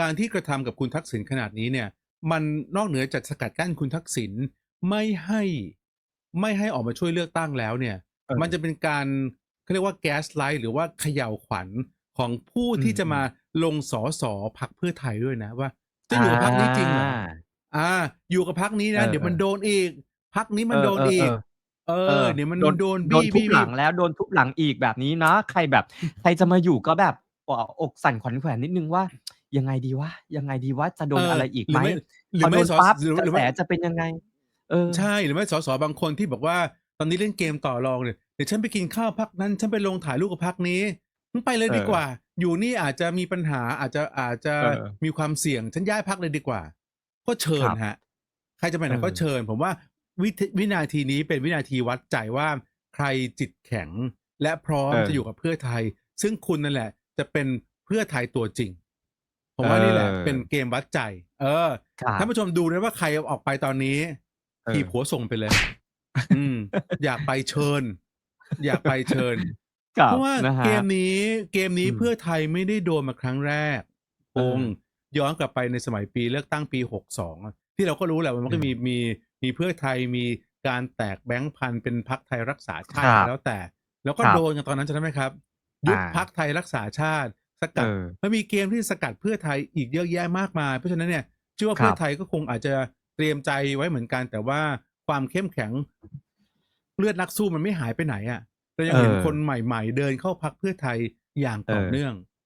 การที่กระทำกับคุณทักษิณขนาดนี้เนี่ย มันนอกเหนือจากสกัดกั้นคุณทักษิณไม่ให้ไม่ให้ออกมาช่วยเลือกตั้งแล้วเนี่ยเออมันจะเป็นการเขาเรียกว่าแก๊สไลท์หรือว่าเขย่าขวัญของผู้อืมที่จะมาลงสอสอพักเพื่อไทยด้วยนะว่าจะอยู่กับพักนี้จริงเหรอาอ่า อยู่กับพักนี้นะเออเดี๋ยวมันเออโดนอีกพักนี้มันเออโดนเอออีกเออเออเดี๋ยวมันโดนโดบี้นทุบบี้หลังแล้วโดนทุบหลังอีกแบบนี้นะ ใครแบบ ใครจะมาอยู่ก็แบบอกสั่นขวัญแขวนนิดนึงว่า ยังไงดีวะยังไงดีวะจะโดนเออออะไรอีกหรืไหมอไม่หรืพออไม่โดนสอปั๊บหรือหกรือระแสไม่จะเป็นยังไง เออใช่หรือไม่สสบางคนที่บอกว่าตอนนี้เล่นเกมต่อรองเนี่ยเดี๋ยวฉันไปกินข้าวพักนั้น ฉันไปลงถ่ายรูปกับพักนี้มึงไปเลยเออดีกว่า อยู่นี่อาจจะมีปัญหาอาจจะอาจจะเออมีความเสี่ยงฉันย้ายพักเลยดีกว่า ก็เชิญครับฮะ ใครจะไปไหนเออก็เชิญ ผมว่าวิธีวินาทีนี้เป็นวินาทีวัดใจว่าใครจิตแข็งและพร้อมจะอยู่กับเพื่อไทย ซึ่งคุณนั่นแหละ จะเป็นเพื่อไทยตัวจริง ผมว่านี่แหละเป็นเกมวัดใจ เออครับท่านผู้ชมดูนะว่าใครออกไปตอนนี้เออทีบหัวส่งไปเลย อืม อยากไปเชิญ อยากไปเชิญครัเพบราะว่านะฮะเกมนี้เกมนี้อืมเพื่อไทยไม่ได้โดนมาครั้งแรกเอคองย้อนกลับไปในสมัยปีเลือกตั้งปีหกสองที่เราก็รู้แหละว่ามันก็อืมมีมีมีเพื่อไทยมีการแตกแบงค์พันเป็นพักไทยรักษาชาคติรับแล้วแต่ แล้วก็ครับโดนกันตอนนั้นใช่ไหมครับ ยุบอ่าพักไทยรักษาชาติ สกัดเออ มันมีเกมที่สกัดเพื่อไทยอีกเยอะแยะมากมาย เพราะฉะนั้นเนี่ยเชื่อว่าครับ เพื่อไทยก็คงอาจจะเตรียมใจไว้เหมือนกัน แต่ว่าความเข้มแข็ง เลือดนักสู้มันไม่หายไปไหนอะ่ะเรายังเห็นเออคนใหม่ ๆ เดินเข้าพักเพื่อไทยอย่างต่อเออเนื่อง